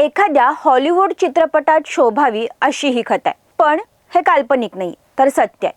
एखाद्या हॉलिवूड चित्रपटात शोभावी अशी ही कथा आहे. पण हे काल्पनिक नाही तर सत्य आहे.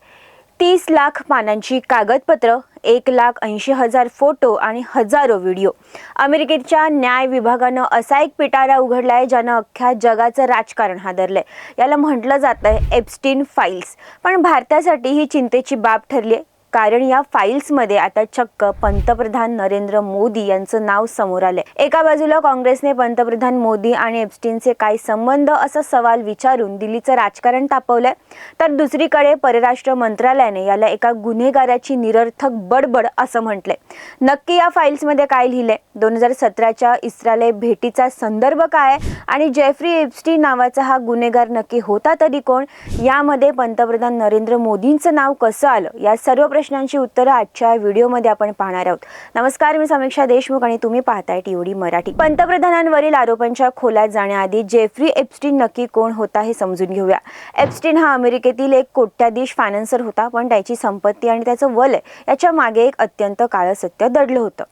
तीस लाख पानांची कागदपत्र एक लाख ऐंशी हजार फोटो आणि हजारो व्हिडिओ. अमेरिकेच्या न्याय विभागानं असा एक पिटारा उघडला आहे ज्यानं अख्ख्या जगाचं राजकारण हादरलंय. याला म्हटलं जातंय एप्स्टीन फाईल्स पण भारतासाठी ही चिंतेची बाब ठरली आहे कारण या फाईल्समध्ये आता चक्क पंतप्रधान नरेंद्र मोदी यांचं नाव समोर आलंय. एका बाजूला काँग्रेसने पंतप्रधान मोदी आणि एप्स्टीनचे काय संबंध असा सवाल विचारून दिल्लीचं राजकारण तापवलंय. तर दुसरीकडे परराष्ट्र मंत्रालयाने याला एका गुन्हेगाराची निरर्थक बडबड असं म्हटलंय. नक्की या फाईल्समध्ये काय लिहिलंय? दोन हजार सतराच्या इस्रायल भेटीचा संदर्भ काय आणि जेफ्री एप्स्टीन नावाचा हा गुन्हेगार नक्की होता तरी कोण? यामध्ये पंतप्रधान नरेंद्र मोदींचं नाव कसं आलं? या सर्व प्रश्न प्रश्नांची उत्तरं आजच्या व्हिडिओमध्ये आपण पाहणार आहोत. नमस्कार मी समीक्षा देशमुख आणि तुम्ही पाहताय टीओडी मराठी. पंतप्रधानांवरील आरोपांच्या खोलात जाण्याआधी जेफ्री एप्स्टीन नक्की कोण होता हे समजून घेऊया. एप्स्टीन हा अमेरिकेतील एक कोट्याधीश फायनान्सर होता पण त्याची संपत्ती आणि त्याचं वलय याच्या मागे एक अत्यंत काळं सत्य दडलं होतं.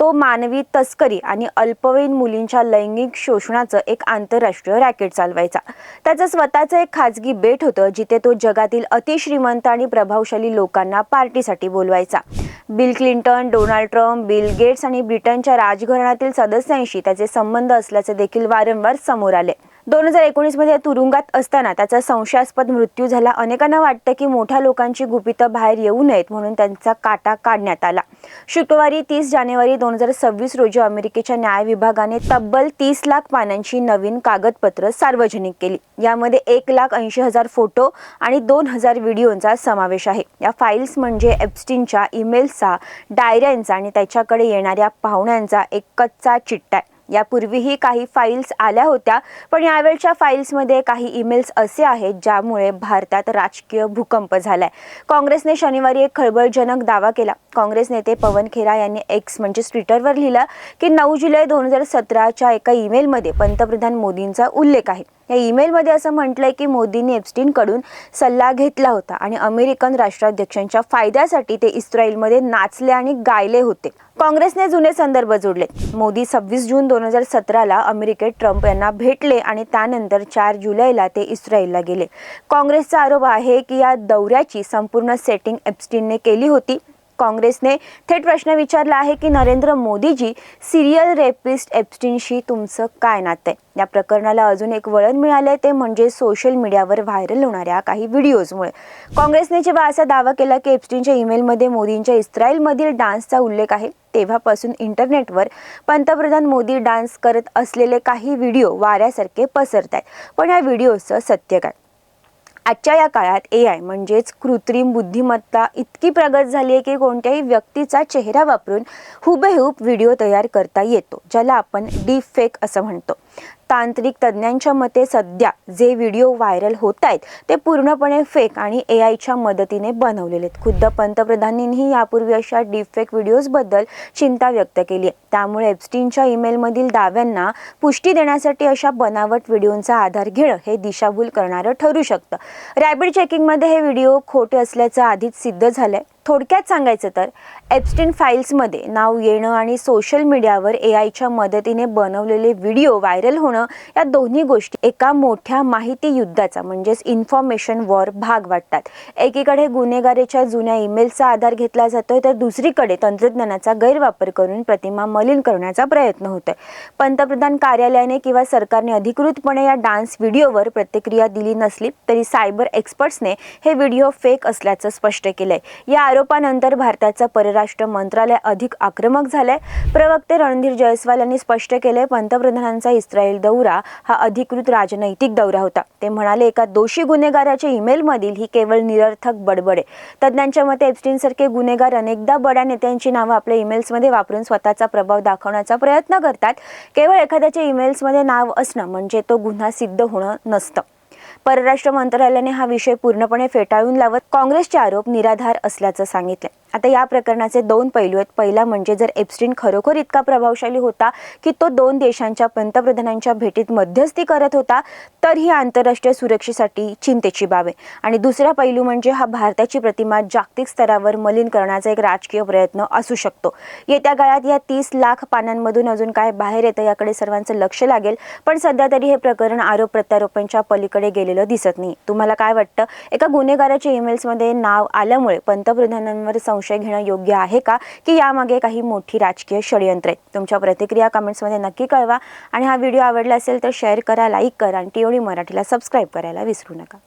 तो मानवी तस्करी आणि अल्पवयीन मुलींच्या लैंगिक शोषणाचं एक आंतरराष्ट्रीय रॅकेट चालवायचा. त्याचं स्वतःचं एक खाजगी बेट होतं जिथे तो जगातील अतिश्रीमंत आणि प्रभावशाली लोकांना पार्टीसाठी बोलवायचा. Bill Clinton Donald Trump Bill Gates आणि ब्रिटनच्या राजघराण्यातील सदस्यांशी त्याचे संबंध असल्याचे देखील वारंवार समोर आले. दोन हजार एकोणीसमध्ये तुरुंगात असताना त्याचा संशयास्पद मृत्यू झाला. अनेकांना वाटतं की मोठ्या लोकांची गुपितं बाहेर येऊ नयेत म्हणून त्यांचा काटा काढण्यात आला. शुक्रवारी तीस जानेवारी दोन हजार सव्वीस रोजी अमेरिकेच्या न्याय विभागाने तब्बल तीस लाख पानांची नवीन कागदपत्र सार्वजनिक केली. यामध्ये एक लाख ऐंशी हजार फोटो आणि दोन हजार व्हिडिओंचा समावेश आहे. या फाईल्स म्हणजे एप्स्टीनच्या ईमेल्सचा डायऱ्यांचा आणि त्याच्याकडे येणाऱ्या पाहुण्यांचा एक कच्चा चिट्टा आहे. यापूर्वीही काही फाईल्स आल्या होत्या पण यावेळच्या फाईल्समध्ये काही ईमेल्स असे आहेत ज्यामुळे भारतात राजकीय भूकंप झालाय. काँग्रेसने शनिवारी एक खळबळजनक दावा केला. काँग्रेस नेते पवन खेरा यांनी एक्स म्हणजेच ट्विटरवर लिहिलं की नऊ जुलै दोन हजार सतराच्या एका ईमेलमध्ये पंतप्रधान मोदींचा उल्लेख आहे. या ईमेलमध्ये असं म्हटलंय की मोदींनी एप्स्टीनकडून सल्ला घेतला होता आणि अमेरिकन राष्ट्राध्यक्षांच्या फायद्यासाठी ते इस्रायलमध्ये नाचले आणि गायले होते. काँग्रेसने जुने संदर्भ जोडले. मोदी सव्वीस जून दोन हजार सतराला अमेरिकेत ट्रम्प यांना भेटले आणि त्यानंतर चार जुलैला ते इस्रायलला गेले. काँग्रेसचा आरोप आहे की या दौऱ्याची संपूर्ण सेटिंग एप्स्टीनने केली होती. काँग्रेसने थेट प्रश्न विचारला आहे की नरेंद्र मोदीजी सिरियल रेपिस्ट एप्स्टिनशी तुमचं काय नातं आहे? या प्रकरणाला अजून एक वळण मिळालंय ते म्हणजे सोशल मीडियावर व्हायरल होणाऱ्या काही व्हिडिओजमुळे काँग्रेसने जेव्हा असा दावा केला की एप्स्टिनच्या ईमेलमध्ये मोदींच्या इस्रायलमधील डान्सचा उल्लेख आहे तेव्हापासून इंटरनेटवर पंतप्रधान मोदी डान्स करत असलेले काही व्हिडिओ वाऱ्यासारखे पसरत आहेत पण या व्हिडिओचं सत्य काय? आजच्या या काळात ए आय म्हणजेच कृत्रिम बुद्धिमत्ता इतकी प्रगत झाली आहे की कोणत्याही व्यक्तीचा चेहरा वापरून हुबेहूब व्हिडिओ तयार करता येतो ज्याला आपण डीप फेक असं म्हणतो. तांत्रिक तज्ज्ञांच्या मते सध्या जे व्हिडिओ व्हायरल होत आहेत ते पूर्णपणे फेक आणि ए आयच्या मदतीने बनवलेले आहेत. खुद्द पंतप्रधानांनीही यापूर्वी अशा डीपफेक व्हिडिओजबद्दल चिंता व्यक्त केली आहे. त्यामुळे एप्स्टीनच्या ईमेलमधील दाव्यांना पुष्टी देण्यासाठी अशा बनावट व्हिडिओंचा आधार घेणं हे दिशाभूल करणारं ठरू शकतं. रॅपिड चेकिंगमध्ये हे व्हिडिओ खोटे असल्याचं आधीच सिद्ध झालंय. थोडक्यात सांगायचं तर एप्स्टीन फाईल्समध्ये नाव येणं आणि सोशल मीडियावर ए आयच्या मदतीने बनवलेले व्हिडिओ व्हायरल होणं या दोन्ही गोष्टी एका मोठ्या माहिती युद्धाचा म्हणजेच इन्फॉर्मेशन वॉर भाग वाटतात. एकीकडे गुन्हेगारीच्या जुन्या ईमेलचा आधार घेतला जातोय तर दुसरीकडे तंत्रज्ञानाचा गैरवापर करून प्रतिमा मलिन करण्याचा प्रयत्न होतोय. पंतप्रधान कार्यालयाने किंवा सरकारने अधिकृतपणे या डान्स व्हिडिओवर प्रतिक्रिया दिली नसली तरी सायबर एक्सपर्ट्सने हे व्हिडिओ फेक असल्याचं स्पष्ट केलंय. या आरोपानंतर भारताचं परराष्ट्र मंत्रालय अधिक आक्रमक झालंय. प्रवक्ते रणधीर जयस्वाल यांनी स्पष्ट केले पंतप्रधानांचा इस्रायल दौरा हा अधिकृत राजनैतिक दौरा होता. ते म्हणाले एका दोषी गुन्हेगाराच्या ईमेलमधील ही केवळ निरर्थक बडबड आहे. तज्ज्ञांच्या मते एप्स्टीन सारखे गुन्हेगार अनेकदा बड्या नेत्यांची नावं आपल्या ईमेल्समध्ये वापरून स्वतःचा प्रभाव दाखवण्याचा प्रयत्न करतात. केवळ एखाद्याच्या ईमेल्समध्ये नाव असणं म्हणजे तो गुन्हा सिद्ध होणं नसतं. परराष्ट्र मंत्रालयाने हा विषय पूर्णपणे फेटाळून लावत काँग्रेसचे आरोप निराधार असल्याचं सांगितलं आता या प्रकरणाचे दोन पैलू आहेत. पहिला म्हणजे जर एप्स्टीन खरोखर इतका प्रभावशाली होता की तो दोन देशांच्या पंतप्रधानांच्या भेटीत मध्यस्थी करत होता तर ही आंतरराष्ट्रीय सुरक्षेसाठी चिंतेची बाब आहे. आणि दुसरा पैलू म्हणजे हा भारताची प्रतिमा जागतिक स्तरावर मलिन करण्याचा एक राजकीय प्रयत्न असू शकतो. येत्या काळात या तीस लाख पानांमधून अजून काय बाहेर येतं याकडे सर्वांचं लक्ष लागेल. पण सध्या तरी हे प्रकरण आरोप प्रत्यारोपांच्या पलीकडे गेलेलं दिसत नाही. तुम्हाला काय वाटतं? एका गुन्हेगाराच्या ईमेल्समध्ये नाव आल्यामुळे पंतप्रधानांवर संशय घेणं योग्य आहे का? की यामागे काही मोठी राजकीय षडयंत्र? आहेत तुमच्या प्रतिक्रिया कमेंट्समध्ये नक्की कळवा. आणि हा व्हिडिओ आवडला असेल तर शेअर करा लाईक करा आणि टीओडी मराठीला सबस्क्राईब करायला विसरू नका.